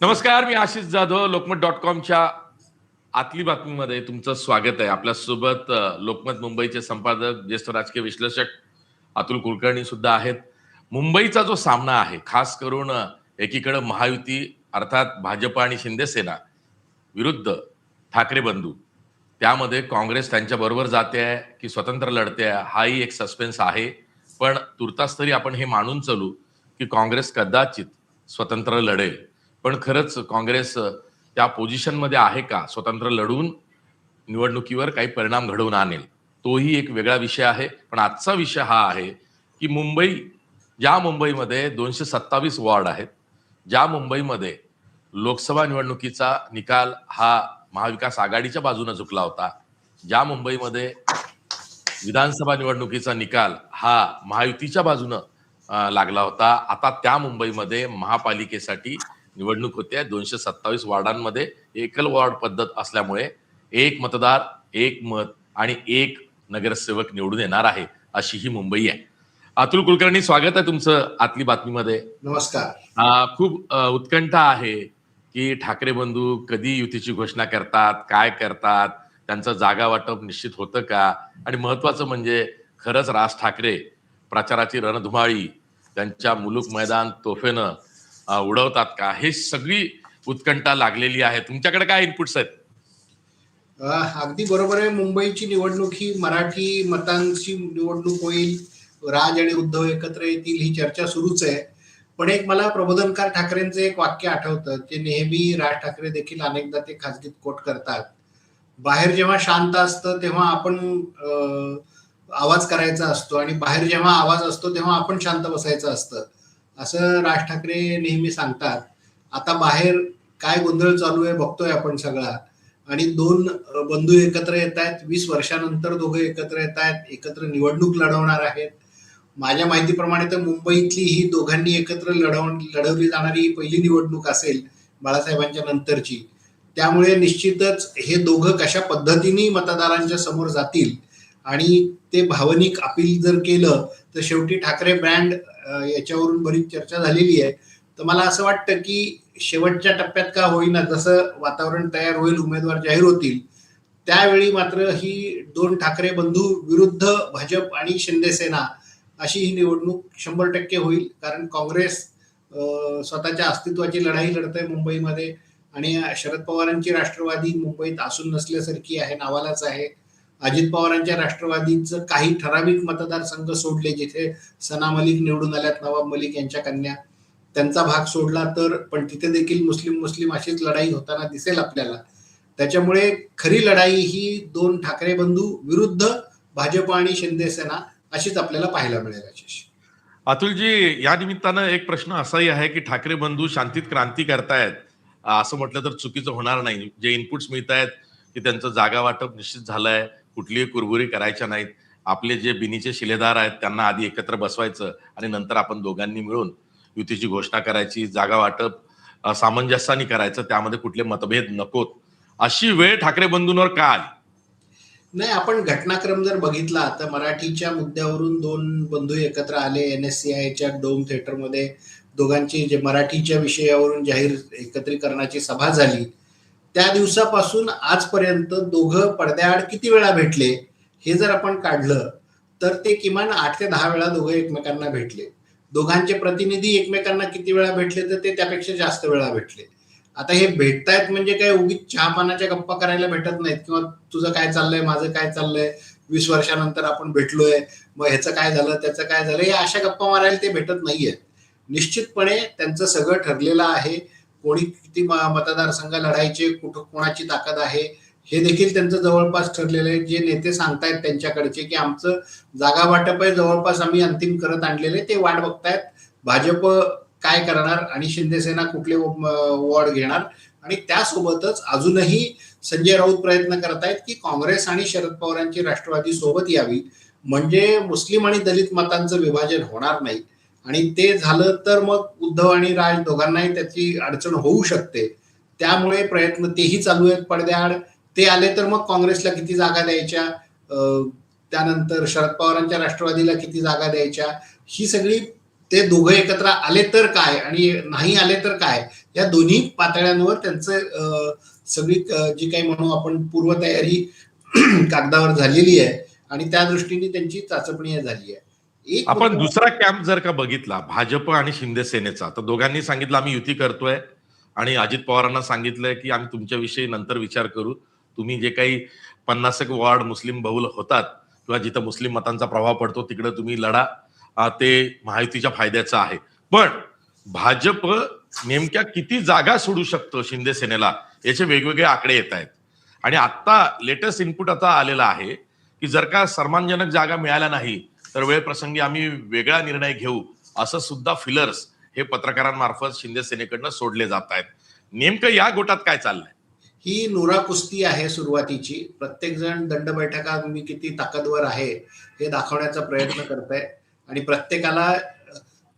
नमस्कार मी आशिष जाधव लोकमत डॉट कॉमच्या आतली बातमीमध्ये तुमचं स्वागत आहे. आपल्यासोबत लोकमत मुंबईचे संपादक ज्येष्ठ राजकीय विश्लेषक अतुल कुलकर्णी सुद्धा आहेत. मुंबईचा जो सामना आहे खास करून एकीकडे महायुती अर्थात भाजप आणि शिंदेसेना विरुद्ध ठाकरे बंधू. त्यामध्ये काँग्रेस त्यांच्या बरोबर जाते आहे की स्वतंत्र लढते आहे हाही एक सस्पेन्स आहे. पण तुर्तास तरी आपण हे मानून चालू की काँग्रेस कदाचित स्वतंत्र लढेल. पण खरंच काँग्रेस त्या पोझिशनमध्ये आहे का? स्वतंत्र लढून निवडणुकीवर काही परिणाम घडवून आणेल तोही एक वेगळा विषय आहे. पण आजचा विषय हा आहे की मुंबई ज्या मुंबईमध्ये दोनशे सत्तावीस वॉर्ड आहेत ज्या मुंबईमध्ये लोकसभा निवडणुकीचा निकाल हा महाविकास आघाडीच्या बाजूने झुकला होता ज्या मुंबईमध्ये विधानसभा निवडणुकीचा निकाल हा महायुतीच्या बाजूनं लागला होता आता त्या मुंबईमध्ये महापालिकेसाठी निवडणूक होते दोनशे सत्तावीस वॉर्डांमध्ये एकल वॉर्ड पद्धत असल्यामुळे एक मतदार एक मत आणि एक नगरसेवक निवडून येणार आहे अशी ही मुंबई आहे. अतुल कुलकर्णी स्वागत आहे तुमचं आतली बातमीमध्ये. नमस्कार. खूप उत्कंठा आहे की ठाकरे बंधू कधी युतीची घोषणा करतात काय करतात त्यांचं जागा वाटप निश्चित होतं का? आणि महत्वाचं म्हणजे खरंच राज ठाकरे प्रचाराची रणधुमाळी त्यांच्या मुलूक मैदान तोफेनं उडवतात का? हे सगळी उत्कंठा लागलेली आहे. तुमच्याकडे काय इनपुट्स आहेत? अगदी बरोबर आहे. मुंबईची निवडणूक ही मराठी मतांची निवडणूक होईल. राज आणि उद्धव एकत्र येतील ही चर्चा सुरूच आहे. पण एक मला प्रबोधनकार ठाकरेंचं एक वाक्य आठवतं. ते नेहमी राज ठाकरे देखील अनेकदा ते खाजगीत कोट करतात. बाहेर जेव्हा शांत असतं तेव्हा आपण आवाज करायचा असतो. आणि बाहेर जेव्हा आवाज असतो तेव्हा आपण शांत बसायचं असतं. असं राज ठाकरे नेहमी सांगतात आता बाहेर काय गोंधळ चालू आहे बघतोय आपण सगळा. आणि दोन बंधू एकत्र येत आहेत वीस वर्षानंतर दोघे एकत्र येत आहेत एकत्र निवडणूक लढवणार आहेत. माझ्या माहितीप्रमाणे तर मुंबईतली ही दोघांनी एकत्र लढव लढवली जाणारी ही पहिली निवडणूक असेल बाळासाहेबांच्या नंतरची. त्यामुळे निश्चितच हे दोघं कशा पद्धतीने मतदारांच्या समोर जातील आणि ते भावनिक अपील जर केलं तर शेवटी ठाकरे ब्रँड याच्यावरून बरीच चर्चा झालेली आहे. तर मला असं वाटतं की शेवटच्या टप्प्यात का होईना जसं वातावरण तयार होईल उमेदवार जाहीर होतील त्यावेळी मात्र ही दोन ठाकरे बंधू विरुद्ध भाजप आणि शिंदेसेना अशी ही निवडणूक शंभर टक्के होईल. कारण काँग्रेस स्वतःच्या अस्तित्वाची लढाई लढतंय मुंबईमध्ये आणि शरद पवारांची राष्ट्रवादी मुंबईत असून नसल्यासारखी आहे नावालाच आहे. अजित पवारांच्या राष्ट्रवादीचं काही ठराविक मतदारसंघ सोडले जिथे सना मलिक निवडून आल्यात नवाब मलिक यांच्या कन्या. त्यांचा भाग सोडला तर पण तिथे देखील मुस्लिम मुस्लिम अशीच लढाई होताना दिसेल आपल्याला. त्याच्यामुळे खरी लढाई ही दोन ठाकरे बंधू विरुद्ध भाजप आणि शिंदे सेना अशीच आपल्याला पाहायला मिळेल राजेश अतुलजी या निमित्तानं एक प्रश्न असाही आहे की ठाकरे बंधू शांतीत क्रांती करतायत. असं म्हटलं तर चुकीचं होणार नाही. जे इनपुट्स मिळत आहेत की त्यांचं जागा वाटप निश्चित झालंय. कुठलीही कुरबुरी करायच्या नाहीत. आपले जे बिनीचे शिलेदार आहेत त्यांना आधी एकत्र बसवायचं आणि नंतर आपण दोघांनी मिळून युतीची घोषणा करायची जागा वाटप सामंजस्याने करायचं त्यामध्ये कुठले मतभेद नकोत. अशी वेळ ठाकरे बंधूंवर का आली? नाही आपण घटनाक्रम जर बघितला तर मराठीच्या मुद्द्यावरून दोन बंधू एकत्र आले एन एस सी आयच्या डोम थिएटरमध्ये. दोघांची जे मराठीच्या विषयावरून जाहीर एकत्रीकरणाची सभा झाली. त्या दिवसापासून आजपर्यंत दोघं पडद्याआड किती वेळा भेटले हे जर आपण काढलं तर ते किमान आठ ते दहा वेळा दोघं एकमेकांना भेटले. दोघांचे प्रतिनिधी एकमेकांना किती वेळा भेटले तर ते त्यापेक्षा जास्त वेळा भेटले. आता हे भेटतायत म्हणजे काय उगीच चहा पानाच्या गप्पा करायला भेटत नाहीत किंवा तुझं काय चाललंय माझं काय चाललंय वीस वर्षानंतर आपण भेटलोय मग ह्याचं काय झालं त्याचं काय झालं या अशा गप्पा मारायला ते भेटत नाहीये निश्चितपणे त्यांचं सगळं ठरलेलं आहे. कोणी किती मतदारसंघ लढायचे कुठं कोणाची ताकद आहे हे देखील त्यांचं जवळपास ठरलेलं आहे. जे नेते सांगतायत त्यांच्याकडचे की आमचं जागा वाटप आहे जवळपास आम्ही अंतिम करत आणलेले ते वाट बघतायत. भाजप काय करणार आणि शिंदेसेना कुठले वॉर्ड घेणार? आणि त्यासोबतच अजूनही संजय राऊत प्रयत्न करतायत की काँग्रेस आणि शरद पवारांची राष्ट्रवादी सोबत यावी. म्हणजे मुस्लिम आणि दलित मतांचं विभाजन होणार नाही. आणि ते झालं तर मग उद्धव आणि राज दोघांनाही त्याची अडचण होऊ शकते. त्यामुळे प्रयत्न तेही चालू आहेत पडद्याआड. ते आले तर मग काँग्रेसला किती जागा द्यायच्या? त्यानंतर शरद पवारांच्या राष्ट्रवादीला किती जागा द्यायच्या? ही सगळी ते दोघं एकत्र आले तर काय आणि नाही आले तर काय? या दोन्ही पातळ्यांवर त्यांचं सगळी जी काही म्हणू आपण पूर्वतयारी कागदावर झालेली आहे आणि त्या दृष्टीने त्यांची चाचपणी झाली आहे. आपण दुसरा कॅम्प जर का बघितला भाजप आणि शिंदे सेनेचा तर दोघांनी सांगितलं आम्ही युती करतोय. आणि अजित पवारांना सांगितलंय की आम्ही तुमच्याविषयी नंतर विचार करू. तुम्ही जे काही पन्नास एक वॉर्ड मुस्लिम बहुल होतात किंवा जिथं मुस्लिम मतांचा प्रभाव पडतो तिकडे तुम्ही लढा. ते महायुतीच्या फायद्याचं आहे. पण भाजप नेमक्या किती जागा सोडू शकतो शिंदे सेनेला याचे वेगवेगळे आकडे येत आहेत. आणि आता लेटेस्ट इनपुट आता आलेला आहे की जर का सन्मानजनक जागा मिळाल्या नाही तर वेळ प्रसंगी आम्ही वेगळा निर्णय घेऊ असं सुद्धा फिलर्स हे पत्रकारांमार्फत शिंदे सेनेकडनं सोडले जात आहेत. नेमकं या गोटात काय चाललंय? ही नुरा कुस्ती आहे सुरुवातीची. प्रत्येक जण दंड बैठका मी किती ताकदवर आहे हे दाखवण्याचा प्रयत्न करत आहे आणि प्रत्येकाला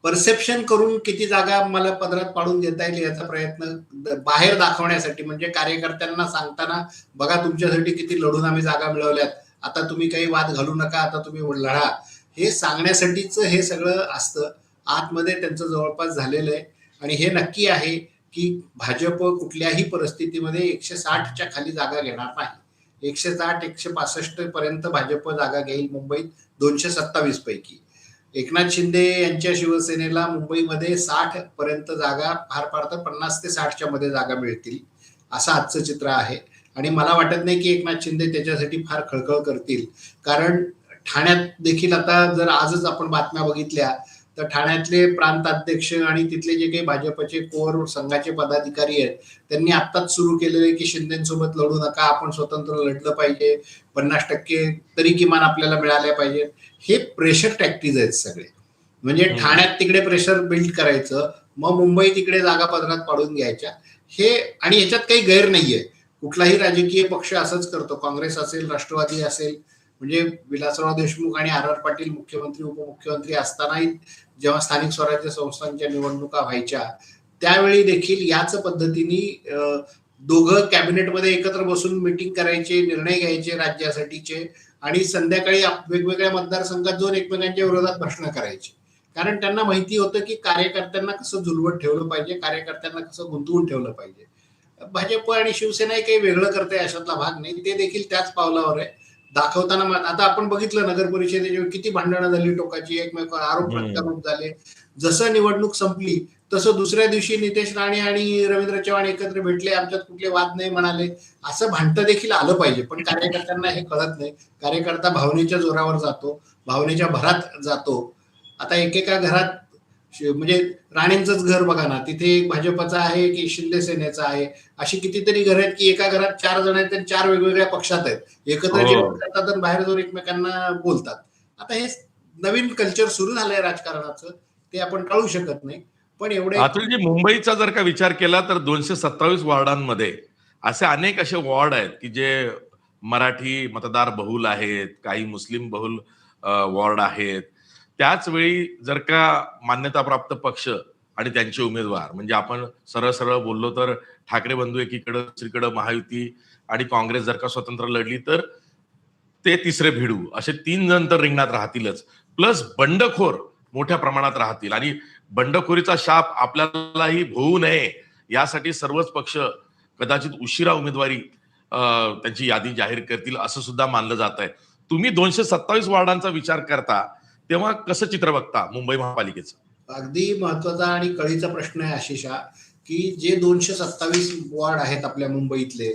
परसेप्शन करून किती जागा मला पदरात पाडून देता येईल याचा प्रयत्न बाहेर दाखवण्यासाठी म्हणजे कार्यकर्त्यांना सांगताना बघा तुमच्यासाठी किती लढून आम्ही जागा मिळवल्यात. आता तुम्ही काही वाद घालू नका आता तुम्ही लढा हे सांगण्यासाठीच हे सगळं असतं. आतमध्ये त्यांचं जवळपास झालेलं आहे. आणि हे नक्की आहे की भाजप कुठल्याही परिस्थितीमध्ये एकशे साठच्या खाली जागा घेणार नाही. एकशे साठ एकशे पासष्ट पर्यंत भाजप जागा घेईल मुंबईत दोनशे सत्तावीस पैकी. एकनाथ शिंदे यांच्या शिवसेनेला मुंबईमध्ये साठ पर्यंत जागा फार फार तर पन्नास ते साठच्या मध्ये जागा मिळतील. असं आजचं चित्र आहे. आणि मला वाटत नाही की एकनाथ शिंदे त्याच्यासाठी फार खळखळ करतील. कारण ठाण्यात देखील आता जर आजच आपण बातम्या बघितल्या तर ठाण्यातले प्रांत अध्यक्ष आणि तिथले जे काही भाजपचे कोर संघाचे पदाधिकारी आहेत त्यांनी आत्ताच सुरू केलेले की शिंदेसोबत लढू नका आपण स्वतंत्र लढलं पाहिजे पन्नास टक्के तरी किमान आपल्याला मिळाल्या पाहिजे हे प्रेशर टॅक्टिस आहेत सगळे. म्हणजे. ठाण्यात तिकडे प्रेशर बिल्ड करायचं मग मुंबई तिकडे जागा पदरात पाडून घ्यायच्या हे आणि याच्यात काही गैर नाहीये. कुठलाही राजकीय पक्ष असंच करतो. काँग्रेस असेल राष्ट्रवादी असेल म्हणजे विलासराव देशमुख आणि आर आर पाटील मुख्यमंत्री उपमुख्यमंत्री असतानाही जेव्हा स्थानिक स्वराज्य संस्थांच्या निवडणुका व्हायच्या त्यावेळी देखील याच पद्धतीने दोघं कॅबिनेटमध्ये एकत्र बसून मिटिंग करायचे निर्णय घ्यायचे राज्यासाठीचे आणि संध्याकाळी वेगवेगळ्या मतदारसंघात जाऊन एकमेकांच्या विरोधात भाषणं करायची. कारण त्यांना माहिती होतं की कार्यकर्त्यांना कसं झुलवत ठेवलं पाहिजे कार्यकर्त्यांना कसं गुंतवून ठेवलं पाहिजे. भाजप आणि शिवसेना काही वेगळं करते अशातला भाग नाही ते देखील त्याच पावलावर आहे. दाखवताना आता आपण बघितलं नगर परिषदेच्या किती भांडणं झाली टोकाची एकमेकांवर आरोप. प्रत्यारोप झाले. जसं निवडणूक संपली तसं दुसऱ्या दिवशी नितेश राणे आणि रवींद्र चव्हाण एकत्र भेटले आमच्यात कुठले वाद नाही म्हणाले. असं भांडतं देखील आलं पाहिजे पण कार्यकर्त्यांना हे कळत नाही. कार्यकर्ता भावनेच्या जोरावर जातो भावनेच्या भरात जातो. आता एकेका घरात म्हणजे राणेंचंच घर बघा ना तिथे एक भाजपचा आहे की शिंदे सेनेचा आहे अशी कितीतरी घर आहेत की एका घरात चार जण आहेत आणि चार वेगवेगळ्या पक्षात आहेत. एकत्र हो. करतात आणि बाहेर जाऊन एकमेकांना बोलतात. आता हे नवीन कल्चर सुरू झालंय राजकारणाचं ते आपण टाळू शकत नाही. पण एवढे अतुलजी मुंबईचा जर का विचार केला तर दोनशे सत्तावीस वॉर्डांमध्ये असे अनेक असे वॉर्ड आहेत की जे मराठी मतदार बहुल आहेत काही मुस्लिम बहुल वॉर्ड आहेत. त्याच वेळी जर का मान्यताप्राप्त पक्ष आणि त्यांचे उमेदवार म्हणजे आपण सरळ सरळ बोललो तर ठाकरे बंधू एकीकडं दुसरीकडं महायुती आणि काँग्रेस जर का स्वतंत्र लढली तर ते तिसरे भिडू. असे तीन जण तर रिंगणात राहतीलच. प्लस बंडखोर मोठ्या प्रमाणात राहतील. आणि बंडखोरीचा शाप आपल्यालाही होऊ नये यासाठी सर्वच पक्ष कदाचित उशिरा उमेदवारी त्यांची यादी जाहीर करतील असं सुद्धा मानलं जात आहे तुम्ही दोनशे सत्तावीस वार्डांचा विचार करता तेव्हा कसं चित्र बघता मुंबई महापालिकेचं? अगदी महत्त्वाचा आणि कळीचा प्रश्न आहे आशिषा की जे दोनशे सत्तावीस वॉर्ड आहेत आपल्या मुंबईतले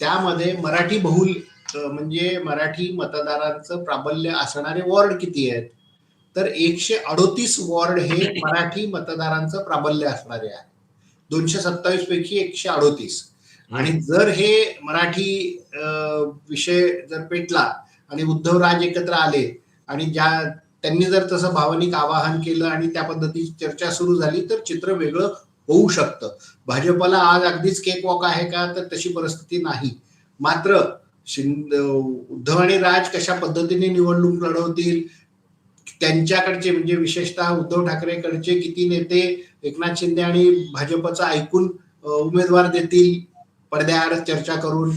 त्यामध्ये मराठी बहुल म्हणजे मराठी मतदारांचं प्राबल्य असणारे वॉर्ड किती आहेत? तर एकशे अडोतीस वॉर्ड हे मराठी मतदारांचं प्राबल्य असणारे आहे दोनशे सत्तावीस पैकी एकशे अडोतीस. आणि जर हे मराठी विषय जर पेटला आणि उद्धव राज एकत्र आले आणि ज्या त्यांनी जर तसं भावनिक आवाहन केलं आणि त्या पद्धतीची चर्चा सुरू झाली तर चित्र वेगळं होऊ शकतं. भाजपला आज अगदीच केक वॉक आहे का? तर तशी परिस्थिती नाही. मात्र शिंद उद्धव आणि राज कशा पद्धतीने निवडणूक लढवतील? त्यांच्याकडचे म्हणजे विशेषतः उद्धव ठाकरेकडचे किती नेते एकनाथ शिंदे आणि भाजपचा ऐकून उमेदवार देतील? पडद्याआड चर्चा करून.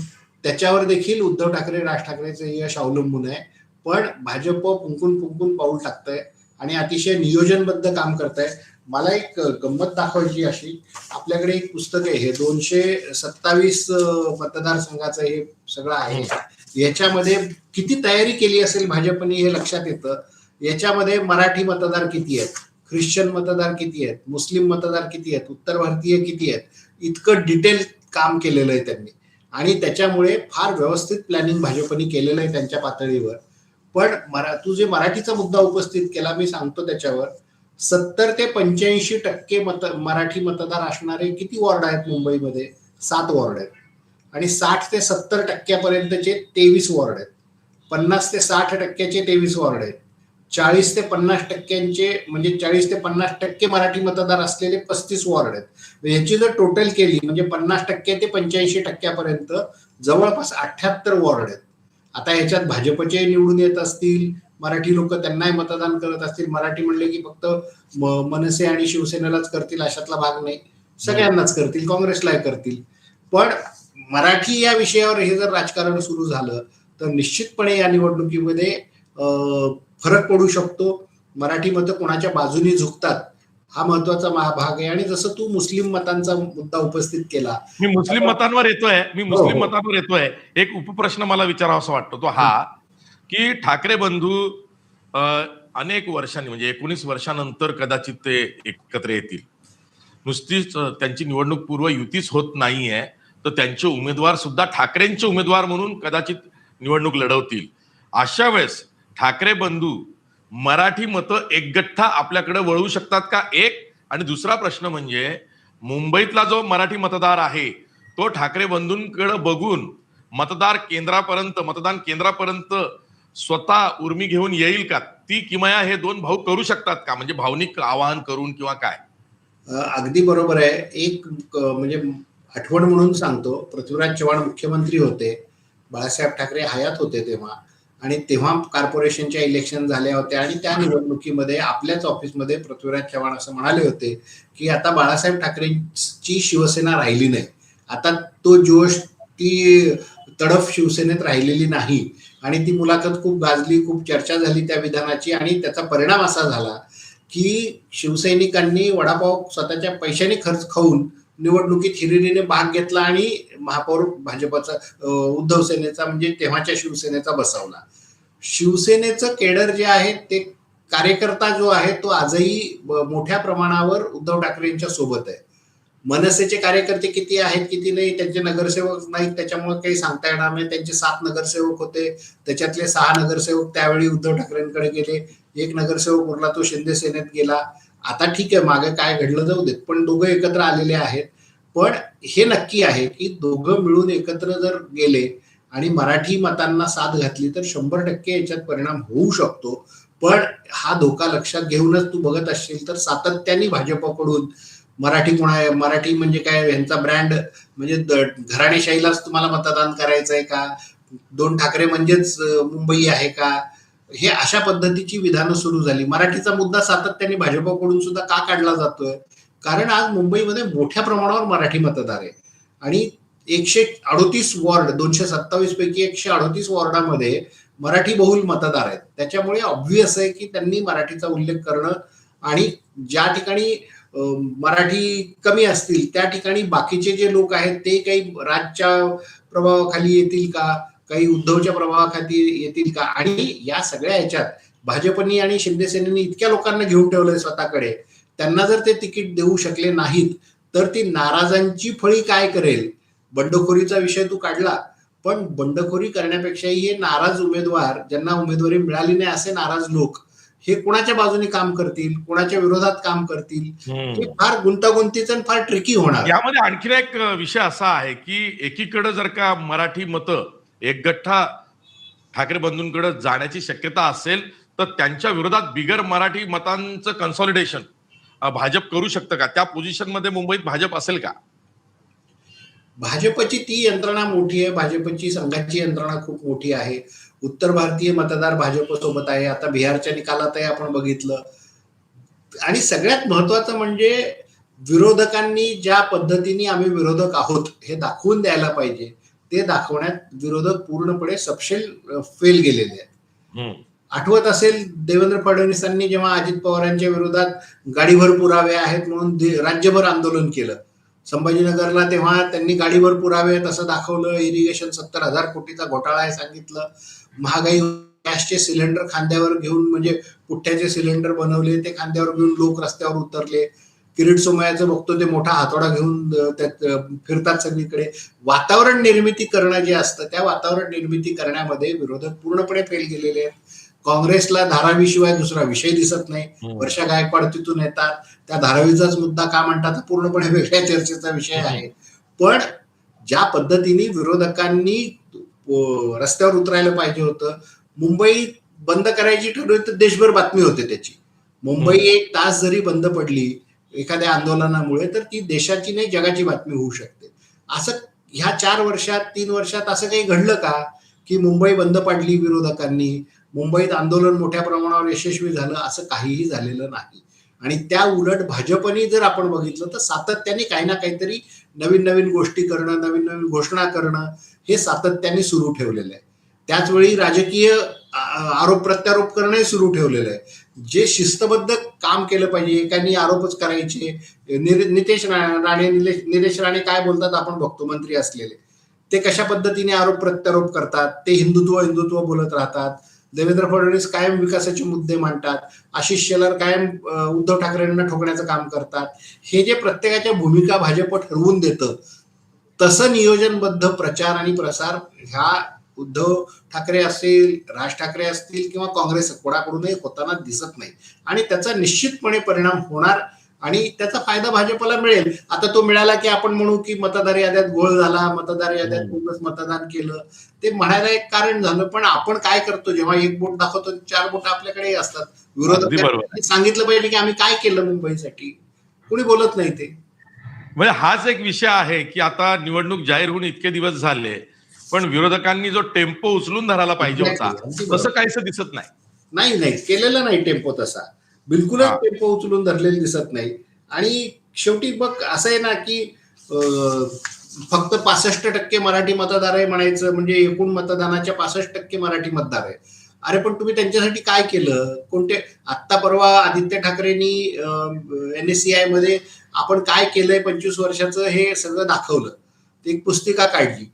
त्याच्यावर देखील उद्धव ठाकरे राज ठाकरेचं यश अवलंबून आहे. पण भाजप कुंकून कुंकून पाऊल टाकतंय आणि अतिशय नियोजनबद्ध काम करत आहे मला एक गंमत दाखवायची अशी आपल्याकडे एक पुस्तक आहे हे दोनशे सत्तावीस मतदारसंघाचं हे सगळं आहे. याच्यामध्ये किती तयारी केली असेल भाजपने हे लक्षात येतं. याच्यामध्ये मराठी मतदार किती आहेत? ख्रिश्चन मतदार किती आहेत? मुस्लिम मतदार किती आहेत? उत्तर भारतीय किती आहेत? इतकं डिटेल काम केलेलं आहे त्यांनी. आणि त्याच्यामुळे फार व्यवस्थित प्लॅनिंग भाजपने केलेलं आहे त्यांच्या पातळीवर. पण मरा तू जे मराठीचा मुद्दा उपस्थित केला मी सांगतो त्याच्यावर. सत्तर ते पंच्याऐंशी टक्के मत मराठी मतदार असणारे किती वॉर्ड आहेत मुंबईमध्ये? सात वॉर्ड आहेत. आणि साठ ते सत्तर टक्क्यापर्यंतचे तेवीस वॉर्ड आहेत. पन्नास ते साठ टक्क्याचे तेवीस वॉर्ड आहेत. चाळीस ते पन्नास टक्क्यांचे म्हणजे चाळीस ते पन्नास टक्के मराठी मतदार असलेले पस्तीस वॉर्ड आहेत. याची जर टोटल केली म्हणजे पन्नास टक्के ते पंच्याऐंशी टक्क्यापर्यंत जवळपास अठ्याहत्तर वॉर्ड आहेत. आता याच्यात भाजपचे निवडून येत असतील मराठी लोक त्यांनाही मतदान करत असतील मराठी म्हणले की फक्त मनसे आणि शिवसेनेलाच करतील अशातला भाग नाही. सगळ्यांनाच करतील काँग्रेसलाही करतील. पण मराठी या विषयावर हे जर राजकारण सुरू झालं तर निश्चितपणे या निवडणुकीमध्ये फरक पडू शकतो. मराठी मतं कोणाच्या बाजूने झुकतात हा महत्त्वाचा मा- भाग आहे. आणि जसं तू मुस्लिम मतांचा मुद्दा उपस्थित केला. मी मुस्लिम मतांवर येतोय. मी मुस्लिम हो. मतांवर येतोय. एक उपप्रश्न मला विचारावा असं वाटतो तो हा की ठाकरे बंधू अनेक वर्षांनी म्हणजे एकोणीस वर्षानंतर कदाचित ते एकत्र येतील. नुसतीच त्यांची निवडणूक पूर्व युतीच होत नाहीये तर त्यांचे उमेदवार सुद्धा ठाकरेंचे उमेदवार म्हणून कदाचित निवडणूक लढवतील. अशा वेळेस ठाकरे बंधू मराठी मतं एकगठ्ठा आपल्याकडे वळवू शकतात का? एक. आणि दुसरा प्रश्न म्हणजे मुंबईतला जो मराठी मतदार आहे तो ठाकरे बंधूंकडे बघून मतदार केंद्रापर्यंत मतदान केंद्रापर्यंत स्वतः उर्मी घेऊन येईल का? ती किमया हे दोन भाऊ करू शकतात का? म्हणजे भावनिक आवाहन करून किंवा काय? अगदी बरोबर आहे. एक म्हणजे आठवण म्हणून सांगतो. पृथ्वीराज चव्हाण मुख्यमंत्री होते. बाळासाहेब ठाकरे हयात होते तेव्हा. आणि तेव्हा कॉर्पोरेशनच्या इलेक्शन झाल्या होत्या आणि त्या निवडणुकीमध्ये आपल्याच ऑफिसमध्ये पृथ्वीराज चव्हाण असं म्हणाले होते की आता बाळासाहेब ठाकरेंची शिवसेना राहिली नाही. आता तो जोश ती तडफ शिवसेनेत राहिलेली नाही. आणि ती मुलाखत खूप गाजली खूप चर्चा झाली त्या विधानाची आणि त्याचा परिणाम असा झाला की शिवसैनिकांनी वडापाव स्वतःच्या पैशाने खर्च खाऊन निवडणुकीत हिरिरीने भाग घेतला आणि महापौर भाजपचा उद्धव सेनेचा म्हणजे तेव्हाच्या शिवसेनेचा बसवला. शिवसेनेचं केडर जे आहे ते कार्यकर्ता जो आहे तो आजही मोठ्या प्रमाणावर उद्धव ठाकरेंच्या सोबत आहे. मनसेचे कार्यकर्ते किती आहेत किती नाही त्यांचे नगरसेवक नाहीत त्याच्यामुळे काही सांगता येणार नाही. त्यांचे सात नगरसेवक होते त्याच्यातले सहा नगरसेवक त्यावेळी उद्धव ठाकरेंकडे गेले. एक नगरसेवक उरला तो शिंदे सेनेत गेला. आता ठीक आहे मागे काय घडलं जाऊ देत पण दोघं एकत्र आलेले आहेत. पण हे नक्की आहे की दोघं मिळून एकत्र जर गेले आणि मराठी मतांना साथ घातली तर शंभर टक्के याच्यात परिणाम होऊ शकतो. पण हा धोका लक्षात घेऊनच तू बघत असशील तर सातत्याने भाजपकडून मराठी कोणा मराठी म्हणजे काय यांचा ब्रँड म्हणजे घराणेशाहीलाच तुम्हाला मतदान करायचं आहे का? दोन ठाकरे म्हणजेच मुंबई आहे का? हे अशा पद्धतीची विधानं सुरू झाली. मराठीचा मुद्दा सातत्याने भाजपकडून सुद्धा का काढला जातोय? कारण आज मुंबईमध्ये मोठ्या प्रमाणावर मराठी मतदार आहे. आणि एकशे अडोतीस वॉर्ड दोनशे सत्तावीस पैकी एकशे अडोतीस वॉर्डामध्ये मराठी बहुल मतदार आहेत. त्याच्यामुळे ऑब्व्हियस आहे की त्यांनी मराठीचा उल्लेख करणं आणि ज्या ठिकाणी मराठी कमी असतील त्या ठिकाणी बाकीचे जे लोक आहेत ते काही राजच्या प्रभावाखाली येतील का? काही उद्धवच्या प्रभावाखाली येतील का? आणि या सगळ्या ह्याच्यात भाजपनी आणि शिंदे सेनेनी इतक्या लोकांना घेऊन ठेवलंय स्वतःकडे. त्यांना जर ते तिकीट देऊ शकले नाहीत तर ती नाराजांची फळी काय करेल? बंडखोरीचा विषय तू काढला. पण बंडखोरी करण्यापेक्षाही हे नाराज उमेदवार ज्यांना उमेदवारी मिळाली नाही असे नाराज लोक हे कोणाच्या बाजूने काम करतील? कोणाच्या विरोधात काम करतील? हे फार गुंतागुंतीचं आणि फार ट्रिकी होणार. यामध्ये आणखीन एक विषय असा आहे की एकीकडे जर का मराठी मतं एकगठ्ठा ठाकरे बंधूंकडे जाण्याची शक्यता असेल तर त्यांच्या विरोधात बिगर मराठी मतांचं कन्सॉलिडेशन भाजप करू शकतं का? त्या पोझिशनमध्ये मुंबईत भाजप असेल का? भाजपची ती यंत्रणा मोठी आहे. भाजपची संघाची यंत्रणा खूप मोठी आहे. उत्तर भारतीय मतदार भाजप सोबत आहे. आता बिहारच्या निकालातही आपण बघितलं. आणि सगळ्यात महत्वाचं म्हणजे विरोधकांनी ज्या पद्धतीने आम्ही विरोधक आहोत हे दाखवून द्यायला पाहिजे. ते दाखवण्यात विरोधक पूर्णपणे सपशेल फेल गेलेले आहेत. आठवत असेल देवेंद्र फडणवीसांनी जेव्हा अजित पवारांच्या विरोधात गाडीभर पुरावे आहेत म्हणून राज्यभर आंदोलन केलं. संभाजीनगरला तेव्हा त्यांनी गाडीभर पुरावे आहेत असं दाखवलं इरिगेशन सत्तर हजार कोटीचा घोटाळा आहे सांगितलं. महागाई गॅसचे सिलेंडर खांद्यावर घेऊन म्हणजे पुठ्ठ्याचे सिलेंडर बनवले ते खांद्यावर घेऊन लोक रस्त्यावर उतरले. किरीट सोमयाचं बघतो ते मोठा हातोडा घेऊन त्यात फिरतात सगळीकडे. वातावरण निर्मिती करणं जे असतं त्या वातावरण निर्मिती करण्यामध्ये विरोधक पूर्णपणे फेल गेलेले आहेत. काँग्रेसला धारावीशिवाय दुसरा विषय दिसत नाही. वर्षा गायकवाड तिथून येतात. त्या धारावीचाच मुद्दा का म्हणतात हा पूर्णपणे वेगळ्या चर्चेचा विषय आहे. पण ज्या पद्धतीने विरोधकांनी रस्त्यावर उतरायला पाहिजे होतं मुंबई बंद करायची ठरवली तर देशभर बातमी होते त्याची. मुंबई एक तास जरी बंद पडली एखाद्या आंदोलनामुळे तर ती देशाची नाही जगाची बातमी होऊ शकते. असं ह्या चार वर्षात तीन वर्षात असं काही घडलं का? की मुंबई बंद पाडली विरोधकांनी मुंबईत आंदोलन मोठ्या प्रमाणावर यशस्वी झालं असं काहीही झालेलं नाही. आणि त्या उलट भाजपने जर आपण बघितलं तर सातत्याने काही ना काहीतरी नवीन नवीन गोष्टी करणं नवीन नवीन घोषणा करणं हे सातत्याने सुरू ठेवलेलं आहे. त्याचवेळी राजकीय आरोप प्रत्यारोप करणंही सुरू ठेवलेलं आहे. जे शिस्तबद्ध काम केलं पाहिजे एकानी आरोपच करायचे. नितेश राणे निलेश राणे काय बोलतात आपण बघतो मंत्री असलेले. ते कशा पद्धतीने आरोप प्रत्यारोप करतात? ते हिंदुत्व हिंदुत्व बोलत राहतात. देवेंद्र फडणवीस कायम विकासाचे मुद्दे मांडतात. आशिष शेलार कायम उद्धव ठाकरेंना ठोकण्याचं काम करतात. हे जे प्रत्येकाच्या भूमिका भाजप ठरवून देतं तसं नियोजनबद्ध प्रचार आणि प्रसार ह्या उद्धव ठाकरे असेल राज ठाकरे असतील किंवा काँग्रेस कोणाकडूनही होताना दिसत नाही. आणि त्याचा निश्चितपणे परिणाम होणार आणि त्याचा फायदा भाजपला मिळेल. आता तो मिळाला की आपण म्हणू की मतदार याद्यात घोळ झाला मतदार याद्यात. बोगस मतदान केलं. ते म्हणायला एक कारण झालं पण आपण काय करतो? जेव्हा एक बोट दाखवतो चार बोट आपल्याकडे असतात. विरोधकांनी सांगितलं पाहिजे की आम्ही काय केलं मुंबईसाठी? कुणी बोलत नाही ते. म्हणजे हाच एक विषय आहे की आता निवडणूक जाहीर होऊन इतके दिवस झाले. पण विरोधकांनी जो टेम्पो उचलून धरायला पाहिजे होता. तसं काहीच दिसत नाही. नाही नाही केलेला नाही टेम्पो तसा. बिलकुलच. टेम्पो उचलून धरलेले दिसत नाही. आणि शेवटी बघ असं आहे ना की फक्त पासष्ट टक्के मराठी मतदार आहे म्हणायचं म्हणजे एकूण मतदानाच्या पासष्ट टक्के मराठी मतदार आहे. अरे पण तुम्ही त्यांच्यासाठी काय केलं? कोणते आत्ता परवा आदित्य ठाकरेंनी एन एस सी आयमध्ये आपण काय केलंय पंचवीस वर्षाचं हे सगळं दाखवलं. एक पुस्तिका काढली.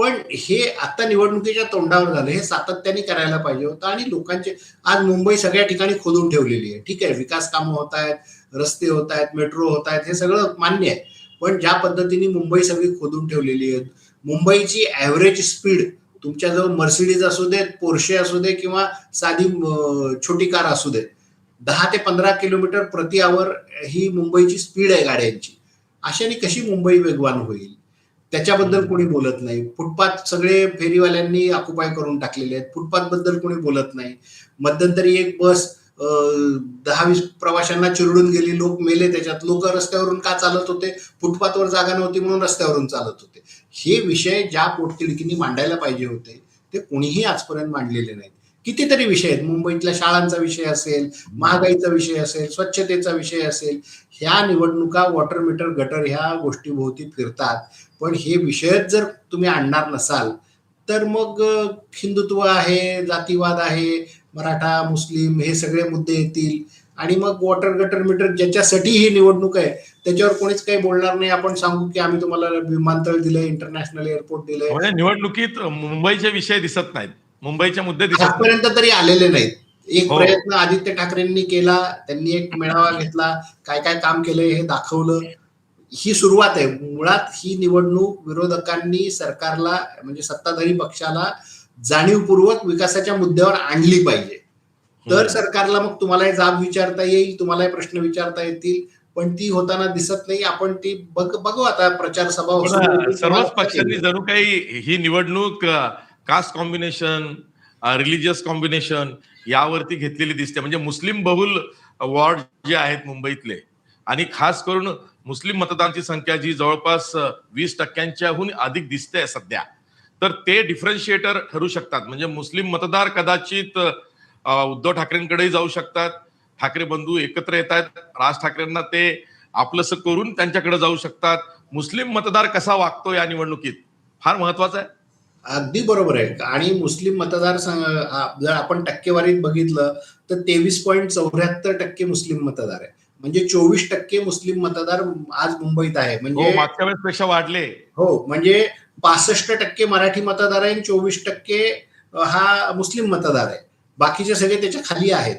पण हे आता निवडणुकीच्या तोंडावर झालं हे सातत्याने करायला पाहिजे होतं आणि लोकांचे आज मुंबई सगळ्या ठिकाणी खोदून ठेवलेली आहे. ठीक आहे विकास कामं होत आहेत रस्ते होत आहेत मेट्रो होत आहेत हे सगळं मान्य आहे. पण ज्या पद्धतीने मुंबई सगळी खोदून ठेवलेली आहे मुंबईची ॲव्हरेज स्पीड तुमच्याजवळ मर्सिडीज असू देत पोर्शे असू दे किंवा साधी छोटी कार असू दे दहा ते पंधरा किलोमीटर प्रति आवर ही मुंबईची स्पीड आहे गाड्यांची. अशाने कशी मुंबई वेगवान होईल? त्याच्याबद्दल कोणी बोलत नाही. फुटपाथ सगळे फेरीवाल्यांनी ऑक्युपाय करून टाकलेले आहेत. फुटपाथबद्दल कोणी बोलत नाही. मध्यंतरी एक बस दहा वीस प्रवाशांना चिरडून गेली. लोक मेले त्याच्यात. लोक रस्त्यावरून का चालत होते? फुटपाथवर जागा नव्हती म्हणून रस्त्यावरून चालत होते. हे विषय ज्या पोटतिडकींनी मांडायला पाहिजे होते ते कोणीही आजपर्यंत मांडलेले नाहीत. कितीतरी विषय आहेत. मुंबईतल्या शाळांचा विषय असेल महागाईचा विषय असेल स्वच्छतेचा विषय असेल ह्या निवडणुका वॉटर मीटर गटर ह्या गोष्टीभोवती फिरतात. पण हे विषयच जर तुम्ही आणणार नसाल तर मग हिंदुत्व आहे जातीवाद आहे मराठा मुस्लिम हे सगळे मुद्दे येतील. आणि मग वॉटर गटर मीटर ज्याच्यासाठी ही निवडणूक आहे त्याच्यावर कोणीच काही बोलणार नाही. आपण सांगू की आम्ही तुम्हाला विमानतळ दिलंय इंटरनॅशनल एअरपोर्ट दिलंय. म्हणजे निवडणुकीत मुंबईचे विषय दिसत नाहीत. मुंबईचे मुद्दे आजपर्यंत तरी आलेले नाहीत. एक हो. प्रयत्न आदित्य ठाकरेंनी केला त्यांनी एक मेळावा घेतला काय काय काम केलंय हे दाखवलं. ही सुरुवात आहे. मुळात ही निवडणूक विरोधकांनी सरकारला म्हणजे सत्ताधारी पक्षाला जाणीवपूर्वक विकासाच्या मुद्द्यावर आणली पाहिजे. तर. सरकारला मग तुम्हालाही जाब विचारता येईल तुम्हालाही प्रश्न विचारता येतील पण ती होताना दिसत नाही. आपण ती बघ बघू आता प्रचार सभा सर्वच पक्षांनी जणू काही ही निवडणूक कास्ट कॉम्बिनेशन रिलिजियस कॉम्बिनेशन यावरती घेतलेली दिसते. म्हणजे मुस्लिम बहुल वॉर्ड जे आहेत मुंबईतले आणि खास करून मुस्लिम मतदारांची संख्या जी जवळपास वीस टक्क्यांच्याहून अधिक दिसते सध्या. तर ते डिफरन्शिएटर ठरू शकतात. म्हणजे मुस्लिम मतदार कदाचित उद्धव ठाकरेंकडेही जाऊ शकतात. ठाकरे बंधू एकत्र येत आहेत राज ठाकरेंना ते आपलंसं करून त्यांच्याकडे जाऊ शकतात. मुस्लिम मतदार कसा वागतो या निवडणुकीत? फार महत्वाचं आहे. अगदी बरोबर आहे. आणि मुस्लिम मतदार जर आपण टक्केवारीत बघितलं तर तेवीस पॉईंट चौऱ्याहत्तर टक्के मुस्लिम मतदार आहे. म्हणजे चोवीस टक्के मुस्लिम मतदार आज मुंबईत आहे. हो म्हणजे मागच्या वेळेस पेक्षा वाढले. हो म्हणजे पासष्ट टक्के मराठी मतदार आहे आणि चोवीस टक्के हा मुस्लिम मतदार आहे. बाकीचे सगळे त्याच्याखाली आहेत.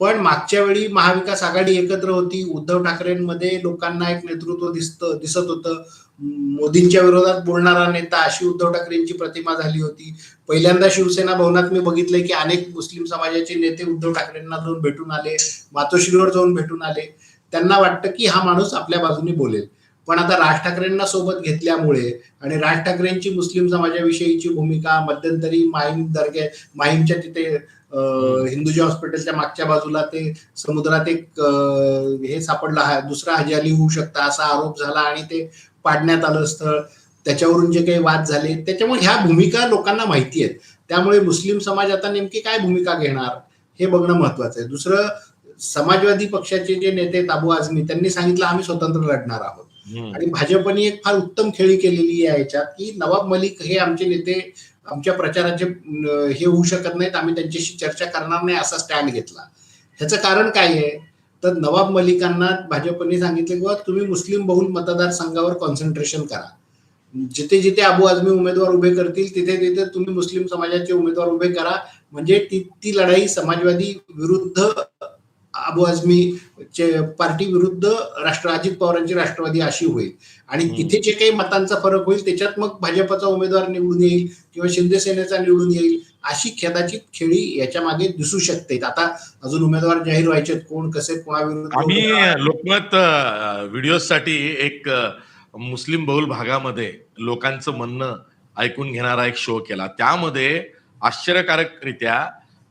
पण मागच्या वेळी महाविकास आघाडी एकत्र होती. उद्धव ठाकरेंमध्ये लोकांना एक नेतृत्व दिसत दिसत होतं. मोदींच्या विरोधात बोलणारा नेता अशी उद्धव ठाकरेंची प्रतिमा झाली होती. पहिल्यांदा शिवसेना भवनात मी बघितलंय की अनेक मुस्लिम समाजाचे नेते उद्धव ठाकरेंना जाऊन भेटून आले मातोश्रीवर जाऊन भेटून आले. त्यांना वाटतं की हा माणूस आपल्या बाजूने बोलेल. पण आता राज ठाकरेंना सोबत घेतल्यामुळे आणि राज ठाकरेंची मुस्लिम समाजाविषयीची भूमिका मध्यंतरी माहीम दर्गे माहीमच्या तिथे अं, हिंदुजी हॉस्पिटलच्या मागच्या बाजूला ते समुद्रात एक हे सापडलं दुसरा हजाली होऊ शकता असा आरोप झाला आणि ते पाडण्यात आलं स्थळ त्याच्यावरून जे काही वाद झाले त्याच्यामुळे ह्या भूमिका लोकांना माहिती आहेत. त्यामुळे मुस्लिम समाज आता नेमकी काय भूमिका घेणार हे बघणं महत्वाचं आहे. दुसरं समाजवादी पक्षाचे जे नेते अबू आझमी त्यांनी सांगितलं आम्ही स्वतंत्र लढणार आहोत. आणि भाजपने एक फार उत्तम खेळी केलेली आहे याच्यात की नवाब मलिक हे आमचे नेते आमच्या प्रचाराचे हे होऊ शकत नाहीत आम्ही त्यांच्याशी चर्चा करणार नाही असा स्टँड घेतला. ह्याचं कारण काय आहे? तर नवाब मलिकांना भाजपने सांगितले किंवा तुम्ही मुस्लिम बहुल मतदारसंघावर कॉन्सन्ट्रेशन करा. जिथे जिथे अबू आझमी उमेदवार उभे करतील तिथे तिथे तुम्ही मुस्लिम समाजाचे उमेदवार उभे करा. म्हणजे ती ती लढाई समाजवादी विरुद्ध अबू आझमी चे पार्टी विरुद्ध राष्ट्र अजित पवारांची राष्ट्रवादी अशी होईल. आणि. तिथे जे काही मातांचा फरक होईल त्याच्यात मग भाजपचा उमेदवार निवडून येईल किंवा शिंदे सेनेचा निवडून येईल अशी खेदाची खेळी याच्या मागे दिसू शकते. आता अजून उमेदवार जाहीर व्हायचे कोण कसे कोणाविरुद्ध आम्ही लोकमत व्हिडिओ साठी एक मुस्लिम बहुल भागामध्ये लोकांचं म्हणणं ऐकून घेणारा एक शो केला. त्यामध्ये आश्चर्यकारकरित्या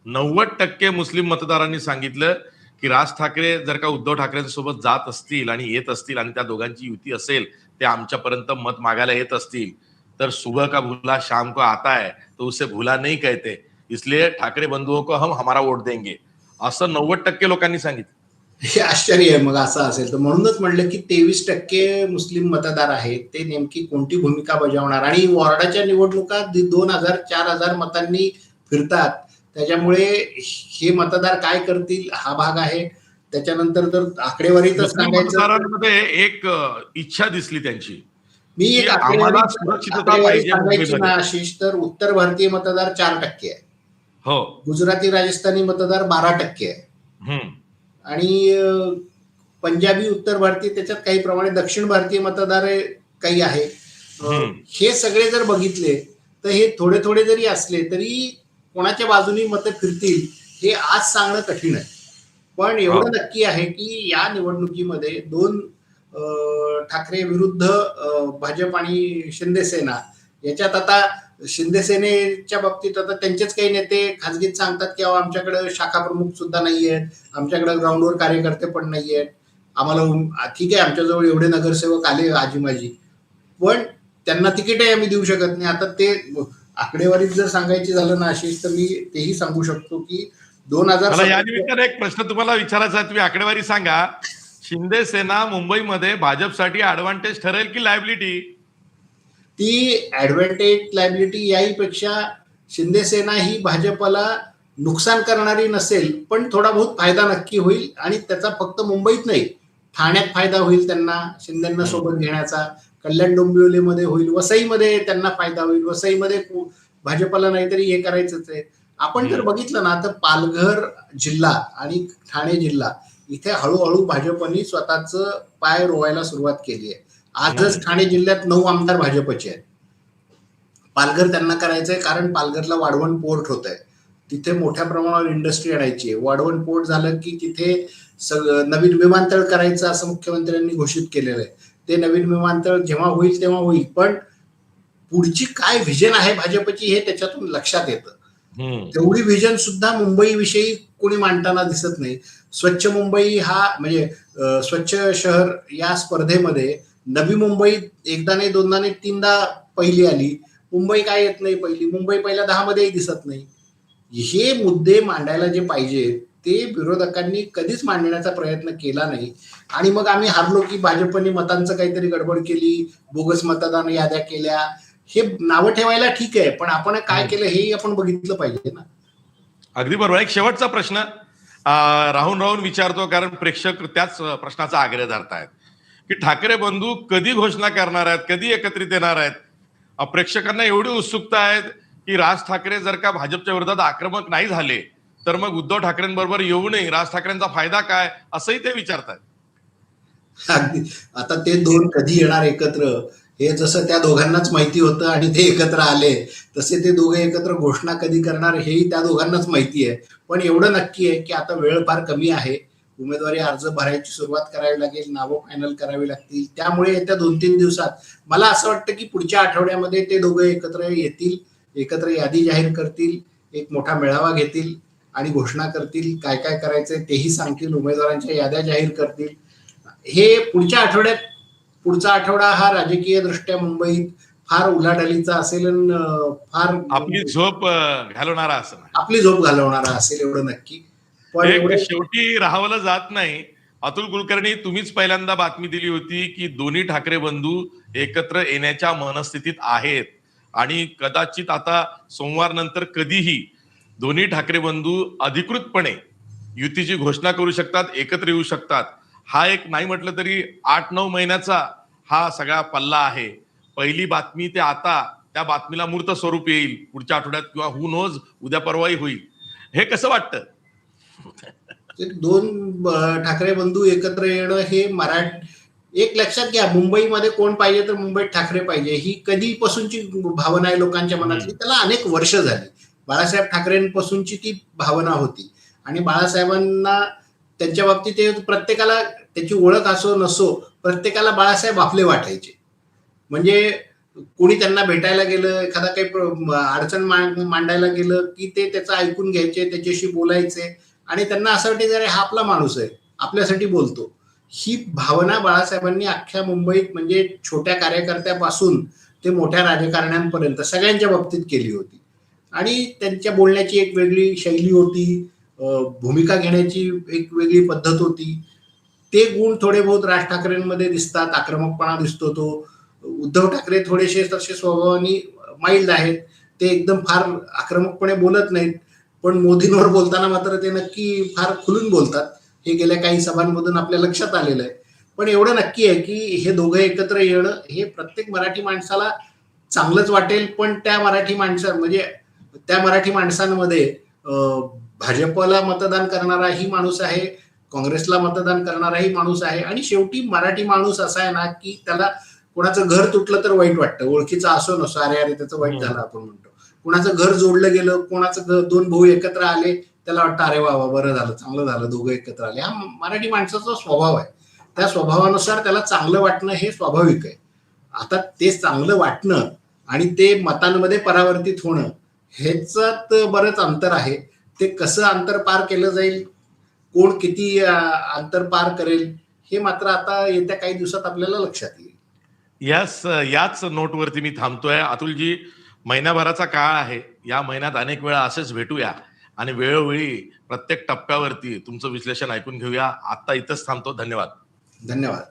नव्वद टक्के मुस्लिम मतदारांनी सांगितलं की राज ठाकरे जर का उद्धव ठाकरेंसोबत जात असतील आणि येत असतील आणि त्या दोघांची युती असेल ते आमच्यापर्यंत मत मागायला येत असतील तर सुबह का भूला शाम को आता है तो उसे भूला नहीं कहते. इसलिए ठाकरे बंधुओं को हम हमारा वोट देंगे. असं नव्वद टक्के लोकांनी सांगितलं. हे आश्चर्य आहे मग असं असेल तर. म्हणूनच म्हणलं की तेवीस टक्के मुस्लिम मतदार आहेत ते नेमकी कोणती भूमिका बजावणार? आणि वॉर्डाच्या निवडणुका दोन हजार चार हजार मतांनी फिरतात. त्याच्यामुळे हे मतदार काय करतील हा भाग आहे. त्याच्यानंतर जर तर तर- मतदारांमध्ये एक इच्छा दिसली त्यांची. मी एक आकडेवारी. ना आशिष तर उत्तर भारतीय मतदार चार टक्के आहे. हो. गुजराती राजस्थानी मतदार बारा टक्के आहे. आणि पंजाबी उत्तर भारतीय त्याच्यात काही प्रमाणे दक्षिण भारतीय मतदार काही आहे. हे सगळे जर बघितले तर हे थोडे थोडे जरी असले तरी कोणाच्या बाजूनी मतं फिरतील हे आज सांगणं कठीण आहे. पण एवढं नक्की आहे की या निवडणुकीमध्ये दोन ठाकरे विरुद्ध भाजप आणि शिंदे सेना याच्यात आता शिंदे सेनेच्या बाबतीत आता त्यांचेच काही नेते खासगीत सांगतात की आमच्याकडे शाखा प्रमुख सुद्धा नाही आहेत आमच्याकडे ग्राउंडवर कार्यकर्ते पण नाही आहेत आम्हाला ठीक आहे आमच्याजवळ एवढे नगरसेवक आले आजी माझी पण त्यांना तिकीटही आम्ही देऊ शकत नाही. आता ते आकडेवारीत जर सांगायची झालं ना आशिष तर मी तेही सांगू शकतो की दोन हजार मला या सतरा- निमित्ताने एक प्रश्न तुम्हाला विचारायचा आहे. तुम्ही आकडेवारी सांगा. शिंदे सेना मुंबईमध्ये भाजपसाठी ऍडव्हान्टेज ठरेल की लायबिलिटी ती ऍडव्हान्टेज लायबिलिटी याहीपेक्षा शिंदे सेना ही भाजपला नुकसान करणारी नसेल पण थोडा बहुत फायदा नक्की होईल आणि त्याचा फक्त मुंबईत नाही ठाण्यात फायदा होईल त्यांना शिंदेना सोबत घेण्याचा. कल्याण डोंबिवलीमध्ये होईल वसईमध्ये त्यांना फायदा होईल वसईमध्ये भाजपला नाहीतरी हे करायचंच आहे. आपण जर बघितलं ना तर पालघर जिल्हा आणि ठाणे जिल्हा इथे हळूहळू भाजपनी स्वतःच पाय रोवायला सुरुवात केली आहे. आजच ठाणे जिल्ह्यात नऊ आमदार भाजपचे आहेत. पालघर त्यांना करायचंय कारण पालघरला वाढवण पोर्ट होत आहे तिथे मोठ्या प्रमाणावर इंडस्ट्री आणायची आहे. वाढवण पोर्ट झालं की तिथे नवीन विमानतळ करायचं असं मुख्यमंत्र्यांनी घोषित केलेलं आहे. ते नवीन विमानतळ जेव्हा होईल तेव्हा होईल. पण पुढची काय व्हिजन आहे भाजपची हे त्याच्यातून लक्षात येतं. तेवढी व्हिजन सुद्धा मुंबई विषयी कोणी मांडताना दिसत नाही. स्वच्छ मुंबई हा म्हणजे स्वच्छ शहर या स्पर्धेमध्ये नवी मुंबई एकदा नाही दोनदा नाही तीनदा पहिली आली. मुंबई काय येत नाही पहिली? मुंबई पहिल्या दहा मध्येही दिसत नाही. हे मुद्दे मांडायला जे पाहिजे ते विरोधकांनी कधीच मांडण्याचा प्रयत्न केला नाही. आणि मग आम्ही हारलो की भाजपने मतांचं काहीतरी गडबड केली बोगस मतदान याद्या केल्या. हे नावं ठेवायला ठीक आहे पण आपण काय केलं हेही आपण बघितलं पाहिजे ना. अगदी बरोबर. एक शेवटचा प्रश्न राहून राहून विचारतो कारण प्रेक्षक त्याच प्रश्नाचा आग्रह धरतायत. की ठाकरे बंधू कधी घोषणा करणार आहेत कधी एकत्रित येणार आहेत? प्रेक्षकांना एवढी उत्सुकता आहे की राज ठाकरे जर का भाजपच्या विरोधात आक्रमक नाही झाले तर मग उद्धव ठाकरेंबरोबर येऊ नये. राज ठाकरेंचा फायदा काय? असंही ते विचारतात अगदी. आता ते दोन कधी येणार एकत्र हे जसं त्या दोघांनाच माहिती होतं आणि ते एकत्र आले तसे ते दोघे एकत्र घोषणा कधी करणार हेही त्या दोघांनाच माहिती आहे. पण एवढं नक्की आहे की आता वेळ फार कमी आहे. उमेदवारी अर्ज भरायची सुरुवात करावी लागेल नावं फायनल करावी लागतील. त्यामुळे येत्या दोन तीन दिवसात मला असं वाटतं की पुढच्या आठवड्यामध्ये ते दोघे एकत्र येतील एकत्र यादी जाहीर करतील एक मोठा मेळावा घेतील. आणि घोषणा करतील काय काय करायचंय तेही सांगतील उमेदवारांच्या याद्या जाहीर करतील. हे पुढच्या आठवड्यात पुढचा आठवडा हा राजकीय दृष्ट्या मुंबईत फार उलाढालीचा असेल फार आपली झोप घालवणारा असं नाही. आपली झोप घालवणारा असेल एवढं नक्की. पण शेवटी राहावलं जात नाही. अतुल कुलकर्णी तुम्हीच पहिल्यांदा बातमी दिली होती की दोन्ही ठाकरे बंधू एकत्र येण्याच्या मनस्थितीत आहेत. आणि कदाचित आता सोमवार नंतर कधीही दोन्ही ठाकरे बंधू अधिकृतपणे युतीची घोषणा करू शकतात एकत्र येऊ शकतात. हा एक नाही म्हटलं तरी आठ नऊ महिन्याचा हा सगळा पल्ला आहे. पहिली बातमी ते आता त्या बातमीला मूर्त स्वरूप येईल. पुढच्या आठवड्यात किंवा हु नोज उद्या परवाही होईल. हे कसं वाटतं? दोन ठाकरे बंधू एकत्र येणं हे मराठ एक लक्षात घ्या मुंबईमध्ये कोण पाहिजे तर मुंबईत ठाकरे पाहिजे. ही कधीपासूनची भावना आहे लोकांच्या मनातली? त्याला अनेक वर्ष झाली. बाळासाहेब ठाकरेंपासूनची ती भावना होती. आणि बाळासाहेबांना त्यांच्या बाबतीत ते प्रत्येकाला त्याची ओळख असो नसो प्रत्येकाला बाळासाहेब आपले वाटायचे. म्हणजे कोणी त्यांना भेटायला गेलं एखादा काही प्र- अडचण मांडायला गेलं की ते त्याचं ऐकून घ्यायचे त्याच्याशी बोलायचे आणि त्यांना असं वाटायचं अरे हा आपला माणूस आहे आपल्यासाठी बोलतो. ही भावना बाळासाहेबांनी अख्ख्या मुंबईत म्हणजे छोट्या कार्यकर्त्यापासून ते मोठ्या राजकारण्यांपर्यंत सगळ्यांच्या बाबतीत केली होती. आणि त्यांच्या बोलण्याची एक वेगळी शैली होती भूमिका घेण्याची एक वेगळी पद्धत होती. ते गुण थोडे बहुत राज ठाकरेंमध्ये दिसतात आक्रमकपणा दिसतो तो. उद्धव ठाकरे थोडेसे तसे स्वभावाने माइल्ड आहेत. ते एकदम फार आक्रमकपणे बोलत नाहीत पण मोदींवर बोलताना मात्र ते नक्की फार खुलून बोलतात. हे गेल्या काही सभांमधून आपल्या लक्षात आलेलं आहे. पण एवढं नक्की आहे की हे दोघं एकत्र येणं हे प्रत्येक मराठी माणसाला चांगलंच वाटेल पण त्या मराठी माणसा म्हणजे त्या मराठी माणसांमध्ये भाजपला मतदान करणाराही माणूस आहे काँग्रेसला मतदान करणाराही माणूस आहे आणि शेवटी मराठी माणूस असा आहे ना की त्याला कोणाचं घर तुटलं तर वाईट वाटतं. ओळखीचं असो नसो अरे अरे त्याचं वाईट झालं आपण म्हणतो. कोणाचं घर जोडलं गेलं कोणाचं घर दोन भाऊ एकत्र आले त्याला वाटतं अरे वा वा बरं झालं चांगलं झालं दोघं एकत्र आले. हा मराठी माणसाचा स्वभाव आहे. त्या स्वभावानुसार त्याला चांगलं वाटणं हे स्वाभाविक आहे. आता ते चांगलं वाटणं आणि ते मतांमध्ये परावर्तित होणं ह्याच्यात बरंच अंतर आहे. ते कसं अंतर पार केलं जाईल? कोण किती अंतर पार करेल? हे मात्र आता येत्या काही दिवसात आपल्याला लक्षात येईल. याच याच नोटवरती मी थांबतोय. अतुलजी महिन्याभराचा काळ आहे. या महिन्यात अनेक वेळा असेच भेटूया. आणि वेळोवेळी प्रत्येक टप्प्यावरती तुमचं विश्लेषण ऐकून घेऊया. आता इथंच थांबतो. धन्यवाद. धन्यवाद.